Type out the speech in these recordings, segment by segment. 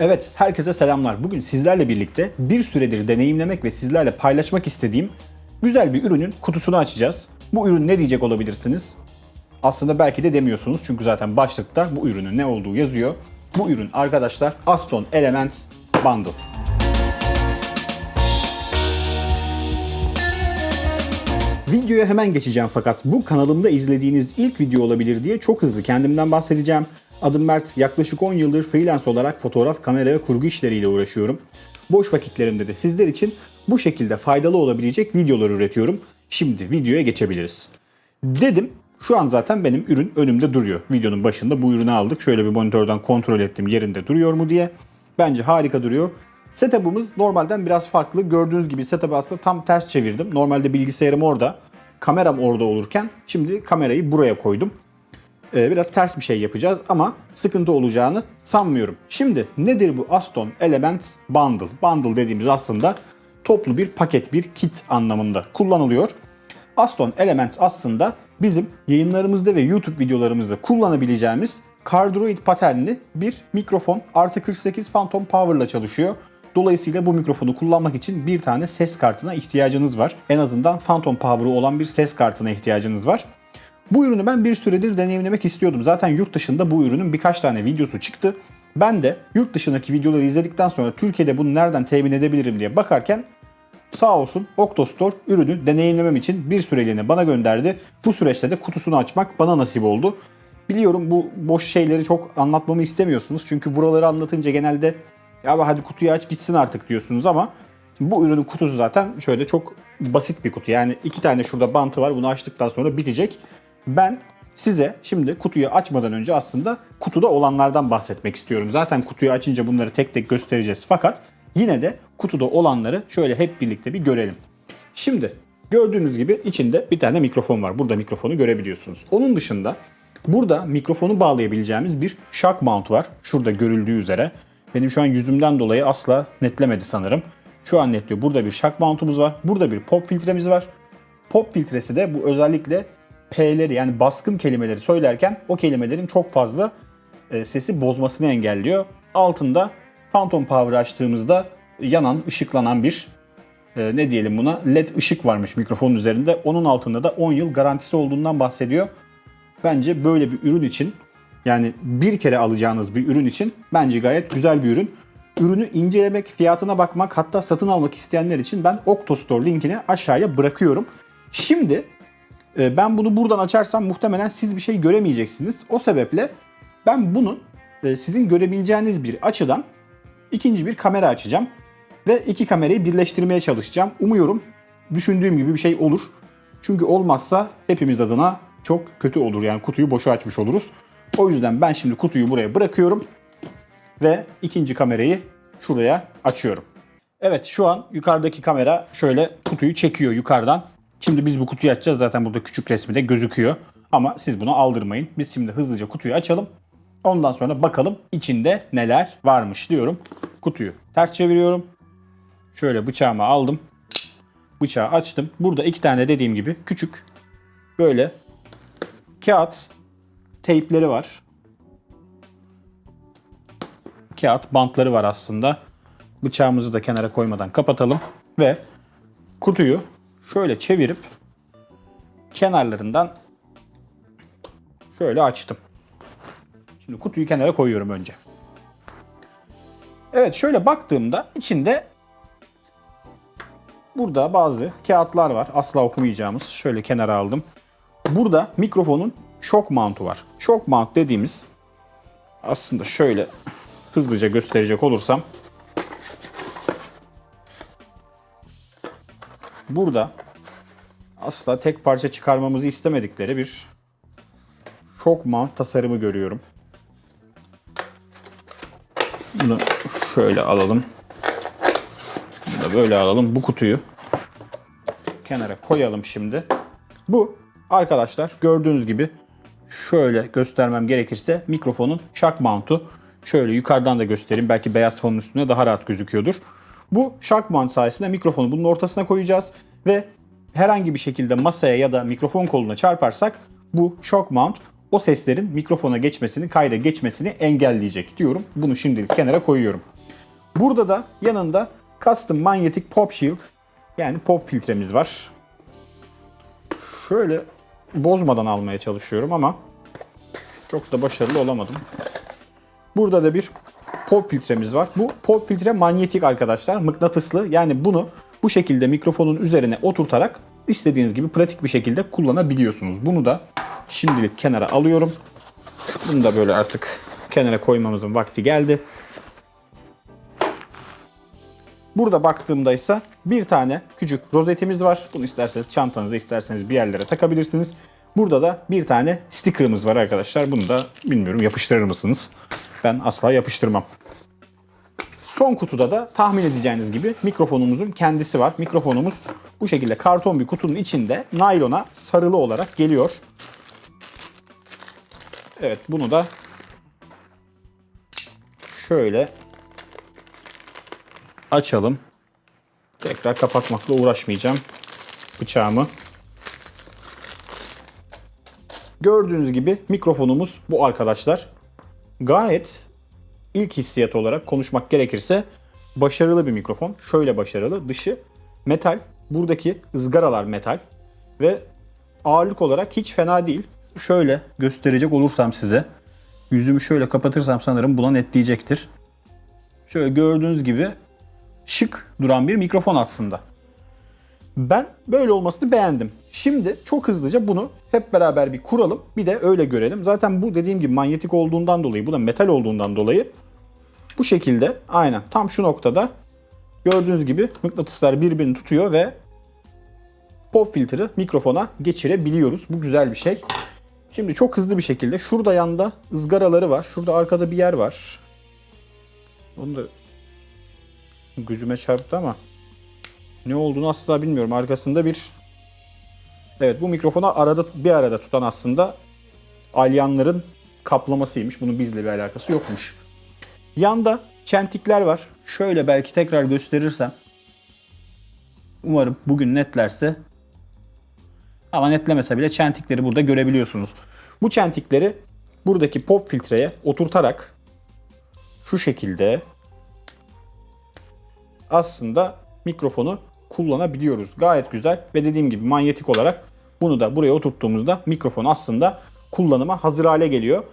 Evet, herkese selamlar. Bugün sizlerle birlikte bir süredir deneyimlemek ve sizlerle paylaşmak istediğim güzel bir ürünün kutusunu açacağız. Bu ürün ne diyecek olabilirsiniz? Aslında belki de demiyorsunuz çünkü zaten başlıkta bu ürünün ne olduğu yazıyor. Bu ürün arkadaşlar Aston Elements Bundle. Videoya hemen geçeceğim fakat bu kanalımda izlediğiniz ilk video olabilir diye çok hızlı kendimden bahsedeceğim. Adım Mert. Yaklaşık 10 yıldır freelance olarak fotoğraf, kamera ve kurgu işleriyle uğraşıyorum. Boş vakitlerimde de sizler için bu şekilde faydalı olabilecek videolar üretiyorum. Şimdi videoya geçebiliriz. Dedim şu an zaten benim ürün önümde duruyor. Videonun başında bu ürünü aldık. Şöyle bir monitörden kontrol ettim yerinde duruyor mu diye. Bence harika duruyor. Setup'ımız normalden biraz farklı. Gördüğünüz gibi setup'ı aslında tam ters çevirdim. Normalde bilgisayarım orada, kameram orada olurken şimdi kamerayı buraya koydum. Ee, biraz ters bir şey yapacağız ama sıkıntı olacağını sanmıyorum. Şimdi nedir bu Aston Elements Bundle? Bundle dediğimiz aslında toplu bir paket, bir kit anlamında kullanılıyor. Aston Elements aslında bizim yayınlarımızda ve YouTube videolarımızda kullanabileceğimiz Cardioid paternli bir mikrofon. Artı 48 Phantom Power ile çalışıyor. Dolayısıyla bu mikrofonu kullanmak için bir tane ses kartına ihtiyacınız var. En azından Phantom Power'ı olan bir ses kartına ihtiyacınız var. Bu ürünü ben bir süredir deneyimlemek istiyordum. Zaten yurt dışında bu ürünün birkaç tane videosu çıktı. Ben de yurt dışındaki videoları izledikten sonra Türkiye'de bunu nereden temin edebilirim diye bakarken sağ olsun Octostore ürünü deneyimlemem için bir süreliğine bana gönderdi. Bu süreçte de kutusunu açmak bana nasip oldu. Biliyorum bu boş şeyleri çok anlatmamı istemiyorsunuz. Çünkü buraları anlatınca genelde ya hadi kutuyu aç gitsin artık diyorsunuz ama bu ürünün kutusu zaten şöyle çok basit bir kutu. Yani iki tane şurada bantı var. Bunu açtıktan sonra bitecek. Ben size şimdi kutuyu açmadan önce aslında kutuda olanlardan bahsetmek istiyorum. Zaten kutuyu açınca bunları tek tek göstereceğiz. Fakat yine de kutuda olanları şöyle hep birlikte bir görelim. Şimdi gördüğünüz gibi içinde bir tane mikrofon var. Burada mikrofonu görebiliyorsunuz. Onun dışında burada mikrofonu bağlayabileceğimiz bir shock mount var. Şurada görüldüğü üzere. Benim şu an yüzümden dolayı asla netlemedi sanırım. Şu an netliyor. Burada bir shock mount'umuz var. Burada bir pop filtremiz var. Pop filtresi de bu özellikle P'leri yani baskın kelimeleri söylerken o kelimelerin çok fazla e, sesi bozmasını engelliyor. Altında Phantom Power açtığımızda yanan, ışıklanan bir e, ne diyelim buna led ışık varmış mikrofonun üzerinde. Onun altında da 10 yıl garantisi olduğundan bahsediyor. Bence böyle bir ürün için yani bir kere alacağınız bir ürün için bence gayet güzel bir ürün. Ürünü incelemek, fiyatına bakmak hatta satın almak isteyenler için ben Octostore linkini aşağıya bırakıyorum. Şimdi ben bunu buradan açarsam muhtemelen siz bir şey göremeyeceksiniz. O sebeple ben bunu e, sizin görebileceğiniz bir açıdan ikinci bir kamera açacağım. Ve iki kamerayı birleştirmeye çalışacağım. Umuyorum düşündüğüm gibi bir şey olur. Çünkü olmazsa hepimiz adına çok kötü olur. Yani kutuyu boşa açmış oluruz. O yüzden ben şimdi kutuyu buraya bırakıyorum. Ve ikinci kamerayı şuraya açıyorum. Evet şu an yukarıdaki kamera şöyle kutuyu çekiyor yukarıdan. Şimdi biz bu kutuyu açacağız. Zaten burada küçük resmi de gözüküyor. Ama siz bunu aldırmayın. Biz şimdi hızlıca kutuyu açalım. Ondan sonra bakalım içinde neler varmış diyorum. Kutuyu ters çeviriyorum. Şöyle bıçağımı aldım. Bıçağı açtım. Burada iki tane dediğim gibi küçük böyle kağıt teypleri var. Kağıt bantları var aslında. Bıçağımızı da kenara koymadan kapatalım ve kutuyu şöyle çevirip kenarlarından şöyle açtım. Şimdi kutuyu kenara koyuyorum önce. Evet şöyle baktığımda içinde burada bazı kağıtlar var. Asla okumayacağımız. Şöyle kenara aldım. Burada mikrofonun shock mount'u var. Shock mount dediğimiz aslında şöyle hızlıca gösterecek olursam burada asla tek parça çıkarmamızı istemedikleri bir shock mount tasarımı görüyorum. Bunu şöyle alalım. Bunu da böyle alalım. Bu kutuyu kenara koyalım şimdi. Bu arkadaşlar gördüğünüz gibi şöyle göstermem gerekirse mikrofonun shock mount'u. Şöyle yukarıdan da göstereyim. Belki beyaz fonun üstünde daha rahat gözüküyordur. Bu shock mount sayesinde mikrofonu bunun ortasına koyacağız ve herhangi bir şekilde masaya ya da mikrofon koluna çarparsak bu shock mount o seslerin mikrofona geçmesini, kayda geçmesini engelleyecek diyorum. Bunu şimdilik kenara koyuyorum. Burada da yanında Custom Magnetic Pop Shield yani pop filtremiz var. Şöyle bozmadan almaya çalışıyorum ama çok da başarılı olamadım. Burada da bir pop filtremiz var. Bu pop filtre manyetik arkadaşlar. Mıknatıslı. Yani bunu bu şekilde mikrofonun üzerine oturtarak istediğiniz gibi pratik bir şekilde kullanabiliyorsunuz. Bunu da şimdilik kenara alıyorum. Bunu da böyle artık kenara koymamızın vakti geldi. Burada baktığımda ise bir tane küçük rozetimiz var. Bunu isterseniz çantanıza isterseniz bir yerlere takabilirsiniz. Burada da bir tane sticker'ımız var arkadaşlar. Bunu da bilmiyorum yapıştırır mısınız? Ben asla yapıştırmam. Son kutuda da tahmin edeceğiniz gibi mikrofonumuzun kendisi var. Mikrofonumuz bu şekilde karton bir kutunun içinde naylona sarılı olarak geliyor. Evet bunu da şöyle açalım. Tekrar kapatmakla uğraşmayacağım bıçağımı. Gördüğünüz gibi mikrofonumuz bu arkadaşlar. Gayet ilk hissiyat olarak konuşmak gerekirse başarılı bir mikrofon. Şöyle başarılı. Dışı metal. Buradaki ızgaralar metal. Ve ağırlık olarak hiç fena değil. Şöyle gösterecek olursam size. Yüzümü şöyle kapatırsam sanırım buna netleyecektir. Şöyle gördüğünüz gibi şık duran bir mikrofon aslında. Ben böyle olmasını beğendim. Şimdi çok hızlıca bunu hep beraber bir kuralım. Bir de öyle görelim. Zaten bu dediğim gibi manyetik olduğundan dolayı, bu da metal olduğundan dolayı bu şekilde aynen tam şu noktada gördüğünüz gibi mıknatıslar birbirini tutuyor ve pop filtre mikrofona geçirebiliyoruz. Bu güzel bir şey. Şimdi çok hızlı bir şekilde şurada yanda ızgaraları var. Şurada arkada bir yer var. Onu da gözüme çarptı ama ne olduğunu asla bilmiyorum. Arkasında bir Evet bu mikrofonu arada bir arada tutan aslında alyanların kaplamasıymış. Bunun bizle bir alakası yokmuş. Yanda çentikler var. Şöyle belki tekrar gösterirsem. Umarım bugün netlerse. Ama netlemese bile çentikleri burada görebiliyorsunuz. Bu çentikleri buradaki pop filtreye oturtarak şu şekilde aslında mikrofonu kullanabiliyoruz. Gayet güzel ve dediğim gibi manyetik olarak bunu da buraya oturttuğumuzda mikrofon aslında kullanıma hazır hale geliyor.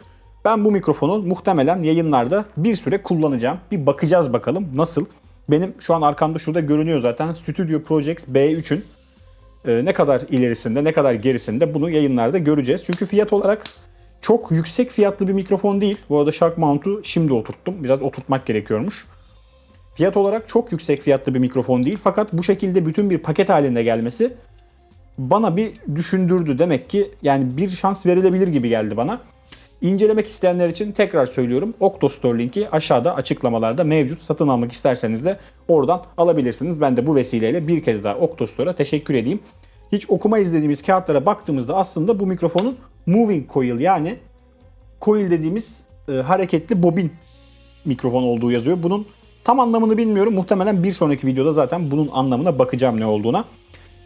Ben bu mikrofonu muhtemelen yayınlarda bir süre kullanacağım. Bir bakacağız bakalım nasıl. Benim şu an arkamda şurada görünüyor zaten Studio Projects B3'ün e, ne kadar ilerisinde ne kadar gerisinde bunu yayınlarda göreceğiz. Çünkü fiyat olarak çok yüksek fiyatlı bir mikrofon değil. Bu arada Shark Mount'u şimdi oturttum. Biraz oturtmak gerekiyormuş. Fiyat olarak çok yüksek fiyatlı bir mikrofon değil. Fakat bu şekilde bütün bir paket halinde gelmesi bana bir düşündürdü. Demek ki yani bir şans verilebilir gibi geldi bana. İncelemek isteyenler için tekrar söylüyorum. Octostore linki aşağıda açıklamalarda mevcut. Satın almak isterseniz de oradan alabilirsiniz. Ben de bu vesileyle bir kez daha Octostore'a teşekkür edeyim. Hiç okuma izlediğimiz kağıtlara baktığımızda aslında bu mikrofonun moving coil yani coil dediğimiz e, hareketli bobin mikrofon olduğu yazıyor. Bunun tam anlamını bilmiyorum. Muhtemelen bir sonraki videoda zaten bunun anlamına bakacağım ne olduğuna.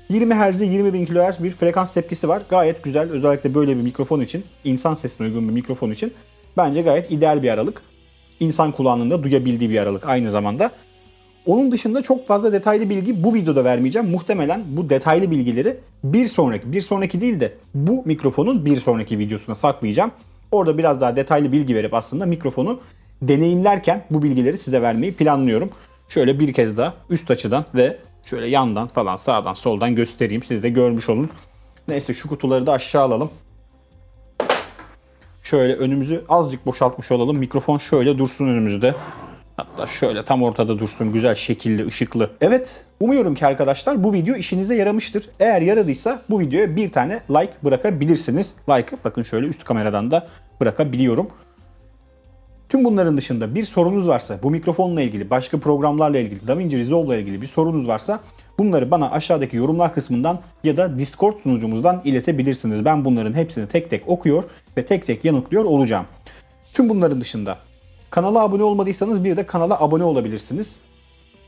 20 Hz'de 20.000 kHz bir frekans tepkisi var. Gayet güzel. Özellikle böyle bir mikrofon için, insan sesine uygun bir mikrofon için bence gayet ideal bir aralık. İnsan kulağının da duyabildiği bir aralık aynı zamanda. Onun dışında çok fazla detaylı bilgi bu videoda vermeyeceğim. Muhtemelen bu detaylı bilgileri bir sonraki, bir sonraki değil de bu mikrofonun bir sonraki videosuna saklayacağım. Orada biraz daha detaylı bilgi verip aslında mikrofonu deneyimlerken bu bilgileri size vermeyi planlıyorum. Şöyle bir kez daha üst açıdan ve şöyle yandan falan sağdan soldan göstereyim. Siz de görmüş olun. Neyse şu kutuları da aşağı alalım. Şöyle önümüzü azıcık boşaltmış olalım. Mikrofon şöyle dursun önümüzde. Hatta şöyle tam ortada dursun. Güzel şekilli, ışıklı. Evet, umuyorum ki arkadaşlar bu video işinize yaramıştır. Eğer yaradıysa bu videoya bir tane like bırakabilirsiniz. Like'ı bakın şöyle üst kameradan da bırakabiliyorum. Tüm bunların dışında bir sorunuz varsa, bu mikrofonla ilgili, başka programlarla ilgili, DaVinci Resolve'la ilgili bir sorunuz varsa bunları bana aşağıdaki yorumlar kısmından ya da Discord sunucumuzdan iletebilirsiniz. Ben bunların hepsini tek tek okuyor ve tek tek yanıtlıyor olacağım. Tüm bunların dışında kanala abone olmadıysanız bir de kanala abone olabilirsiniz.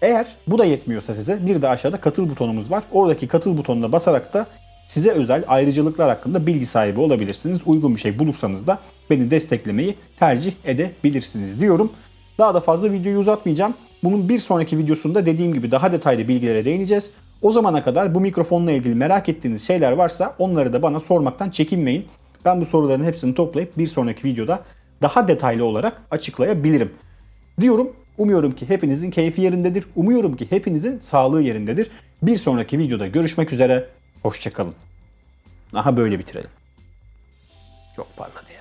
Eğer bu da yetmiyorsa size bir de aşağıda katıl butonumuz var. Oradaki katıl butonuna basarak da size özel ayrıcalıklar hakkında bilgi sahibi olabilirsiniz. Uygun bir şey bulursanız da beni desteklemeyi tercih edebilirsiniz diyorum. Daha da fazla videoyu uzatmayacağım. Bunun bir sonraki videosunda dediğim gibi daha detaylı bilgilere değineceğiz. O zamana kadar bu mikrofonla ilgili merak ettiğiniz şeyler varsa onları da bana sormaktan çekinmeyin. Ben bu soruların hepsini toplayıp bir sonraki videoda daha detaylı olarak açıklayabilirim. Diyorum. Umuyorum ki hepinizin keyfi yerindedir. Umuyorum ki hepinizin sağlığı yerindedir. Bir sonraki videoda görüşmek üzere. Hoşçakalın. Aha böyle bitirelim. Çok parladı.